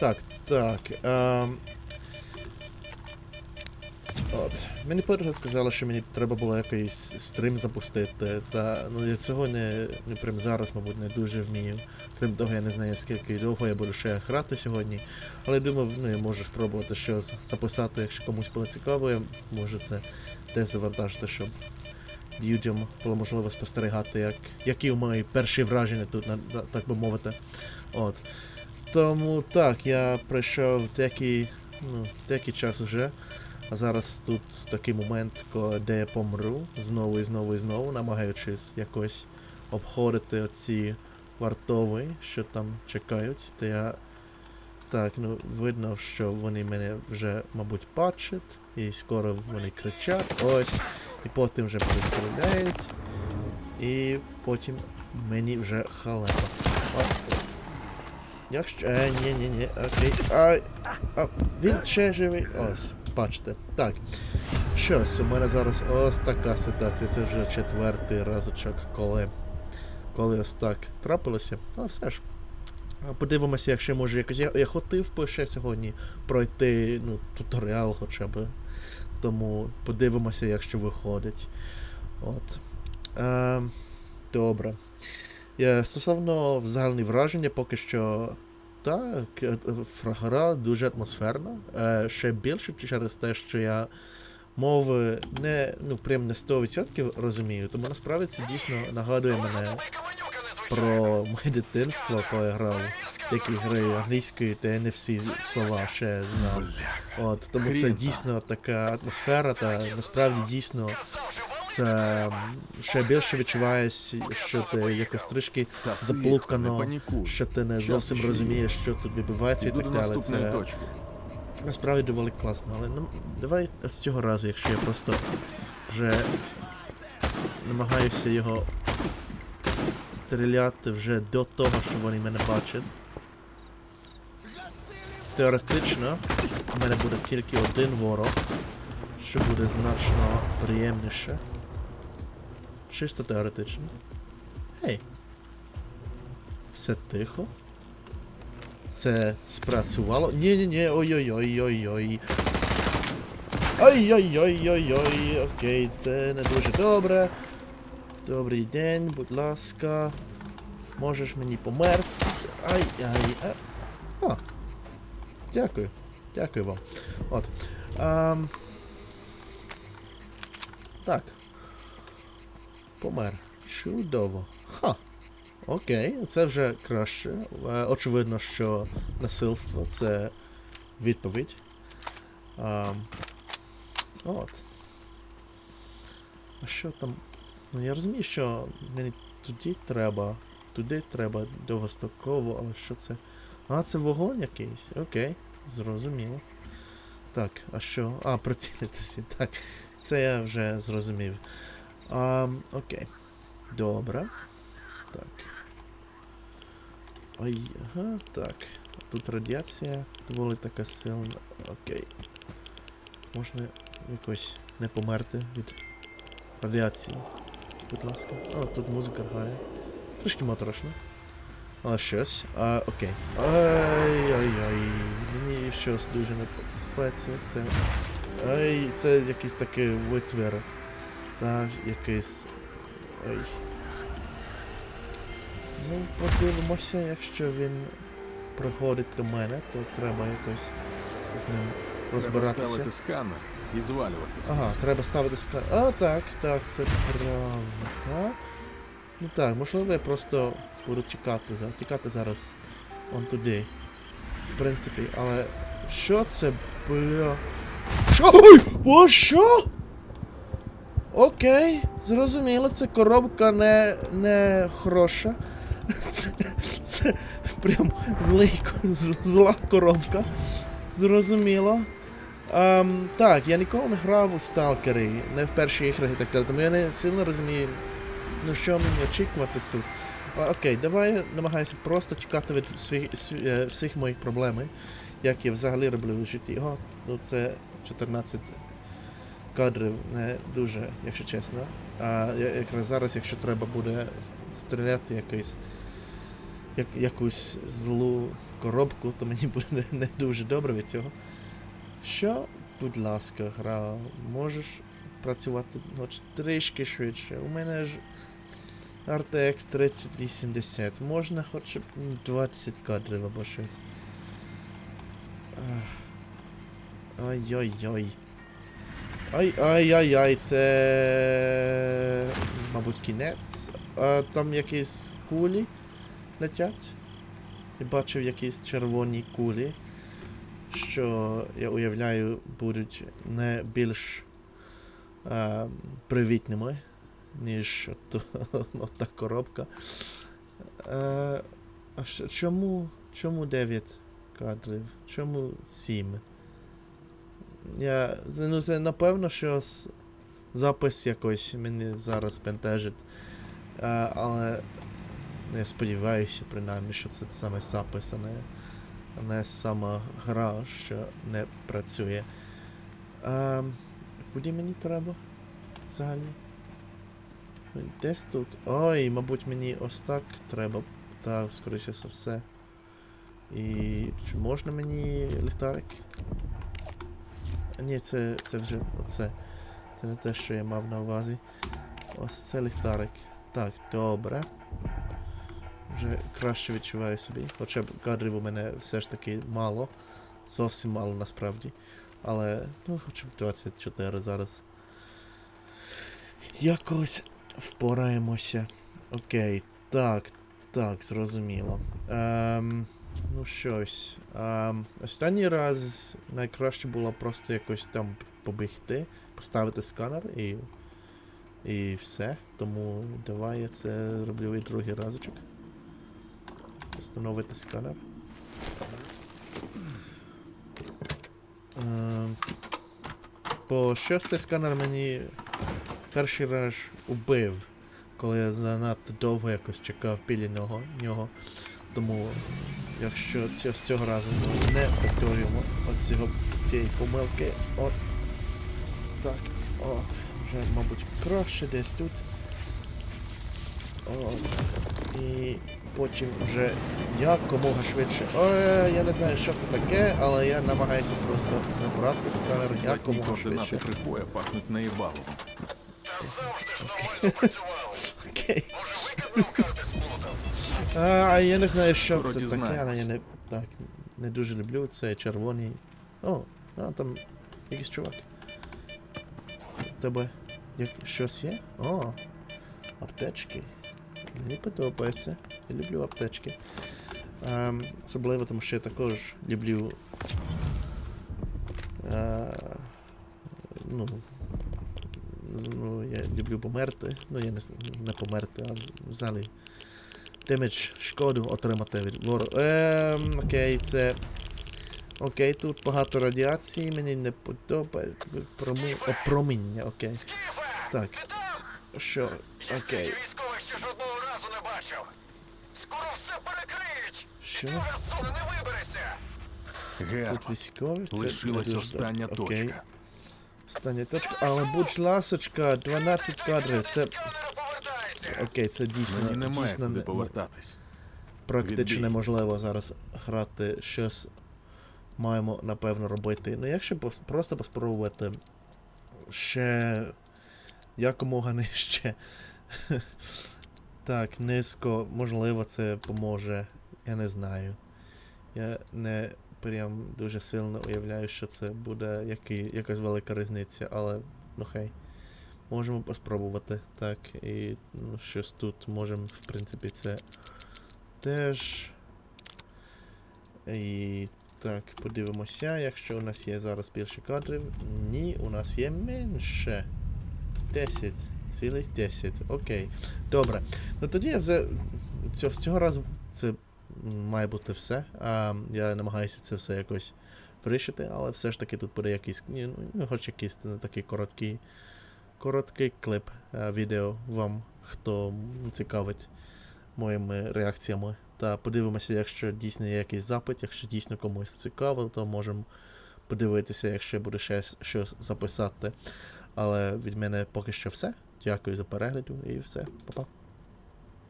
Так, так. Ем... От. Мені подруга сказала, що мені треба було якийсь стрім запустити, та ну я цього не, не прям зараз, мабуть, не дуже вмію. Крім того, я не знаю, скільки довго я буду ще грати сьогодні. Але я думав, ну я можу спробувати щось записати, якщо комусь було цікаво, я можу це десь завантажити, щоб людям було можливо спостерігати, як, які мої перші враження тут, так би мовити. От. Тому так, я пройшов деякий, ну, деякий час вже. А зараз тут такий момент, де я помру знову і знову і знову, намагаючись якось обходити оці вартові, що там чекають. То я. Так, ну видно, що вони мене вже, мабуть, бачать, і скоро вони кричать, ось, і потім вже пристріляють, і потім мені вже халепа. Якщо. Е, ні, ні, ні, окей. Ай. А, він ще живий. Ось, бачите. Так. Щось, у мене зараз ось така ситуація. Це вже четвертий разочок, коли. Коли ось так трапилося. А все ж. Подивимося, якщо може якось. Я, я хотів би ще сьогодні пройти ну, туторіал хоча б. Тому подивимося, якщо виходить. От. Е, добре. Е, Стосовно взагалі враження, поки що так, е, гра дуже атмосферна. Е, ще більше через те, що я мови не, ну, прям не 100% розумію. Тому насправді це дійсно нагадує мене про моє дитинство, коли я грав такі гри англійської, та я не всі слова ще знав. От, тому це дійсно така атмосфера, та насправді дійсно це ще більше відчуваєш, що ти якось трішки Та заплутано, що ти не зовсім розумієш, що тут відбувається і так далі. Це насправді доволі класно. Але ну, давай з цього разу, якщо я просто вже намагаюся його стріляти вже до того, що вони мене бачать. Теоретично у мене буде тільки один ворог, що буде значно приємніше. Чисто теоретично. Гей. Все тихо. Це спрацювало. Ні-ні-ні, ой-ой-ой-ой-ой. Ой-ой-ой-ой-ой, окей, це не дуже добре. Добрий день, будь ласка. Можеш мені померти. Ай-ай. а. О. Дякую. Дякую вам. От. Ам... Так. Помер. Чудово. Ха. Окей, це вже краще. Е, Очевидно, що насильство це відповідь. Ам, от. А що там? Ну я розумію, що мені туди треба. Туди треба довгостроково, але що це? А, це вогонь якийсь. Окей, зрозуміло. Так, а що? А, прицілитися. Так. Це я вже зрозумів. Ам, окей. Добре. Так. Ой, ага, так. Тут радіація доволі така сильна. Окей. Можна якось не померти від радіації. Будь ласка. О, тут музика грає. Трішки моторошно. Але щось. А, окей. Ай-ай-ай. Мені щось дуже не подобається. Це. Ай, це якийсь такий витвір. Так, якийсь. Ой. Ну, подивимося, якщо він приходить до мене, то треба якось з ним Треба ставити сканер і звалювати Ага, треба ставити ска. А, так, так, це правда. Ну так, можливо, я просто буду чекати за тікати зараз он туди. В принципі, але. Що це бля? Що? Ой! О, що? Окей, зрозуміло, це коробка не, не хороша. Це, це прям злий, зла коробка. Зрозуміло. Ем, так, я ніколи не грав у сталкери, не в перші ігри і так далі, тому я не сильно розумію, ну що мені очікувати тут. А, окей, давай я намагаюся просто тікати від всіх, всі- е, всіх моїх проблем, як я взагалі роблю в житті. О, ну це 14 кадрів не дуже, якщо чесно. А якраз зараз, якщо треба буде стріляти якийсь як, якусь злу коробку, то мені буде не дуже добре від цього. Що, будь ласка, гра, можеш працювати хоч трішки швидше. У мене ж RTX 3080. Можна хоч б 20 кадрів або щось. Ах. Ай-ай-ай-ай, це. Мабуть, кінець. А там якісь кулі летять. Я бачив якісь червоні кулі, що я уявляю будуть не більш е, привітними, ніж от, от та коробка. Е, а чому, чому 9 кадрів? Чому 7? Я, ну, це напевно, що запис якось мене зараз бентежить. Е, але я сподіваюся, принаймні, що це саме запис, а не, а не сама гра, що не працює. Е, куди мені треба взагалі? Десь тут. Ой, мабуть, мені ось так треба. Так, скоріше за все. І чи можна мені ліхтарик? А ні, це, це вже оце. Це не те, що я мав на увазі. Ось це ліхтарик. Так, добре. Вже краще відчуваю собі. Хоча б кадрів у мене все ж таки мало. Зовсім мало насправді. Але, ну, хоча б 24 зараз. Якось впораємося. Окей, так, так, зрозуміло. Ем, ну щось. Ем, останній раз найкраще було просто якось там побігти, поставити сканер і. І все. Тому давай я це роблю і другий разочок. Встановити сканер. Ем, бо щось цей сканер мені перший раз убив, коли я занадто довго якось чекав біля нього. Тому, якщо цього, з цього разу ми не повторюємо оцього, цієї помилки, от так, от, вже, мабуть, краще десь тут. От. І потім вже якомога швидше. Ой, я не знаю, що це таке, але я намагаюся просто забрати сканер якомога швидше. припоя пахнуть наїбалом. Та завжди ж нормально працювали. Окей. Може, викидав карти? А, я не знаю, що Вроді це таке, але я не. Так, не дуже люблю. Це червоний. О, а там якийсь чувак. Тебе як щось є? О, аптечки. Мені подобається. Я люблю аптечки. Ем, особливо, тому що я також люблю. Е, ну, ну, я люблю померти. Ну, я не, не померти, а вз- взагалі демедж, шкоду отримати від ворога. Ем, окей, це. Окей, тут багато радіації, мені не подобається. Промі... Опроміння, окей. Так, що? Окей. Що? Герман, Тут військові? Це не лишилась остання. Окей. точка. Остання точка. Але будь ласочка, 12 кадрів. Це. Окей, це дійсно, Мені немає дійсно куди повертатись. практично Відбій. неможливо зараз грати щось маємо напевно робити. Ну, якщо просто поспробувати ще якомога нижче. так, низько, можливо, це поможе. Я не знаю. Я не прям дуже сильно уявляю, що це буде який, якась велика різниця, але ну хай. Можемо поспробувати. Так, і ну, щось тут можемо, в принципі, це теж. І так, подивимося, якщо у нас є зараз більше кадрів. Ні, у нас є менше. 10. Цілих 10. Окей. Добре. Ну тоді я вже цього, з цього разу це має бути все. А, я намагаюся це все якось вирішити, але все ж таки тут буде якийсь, ну, хоч якийсь ну, такий короткий, короткий клип е, відео вам, хто цікавить моїми реакціями. Та подивимося, якщо дійсно є якийсь запит, якщо дійсно комусь цікаво, то можемо подивитися, якщо буде ще щось записати. Але від мене поки що все. Дякую за перегляд і все. Па-па.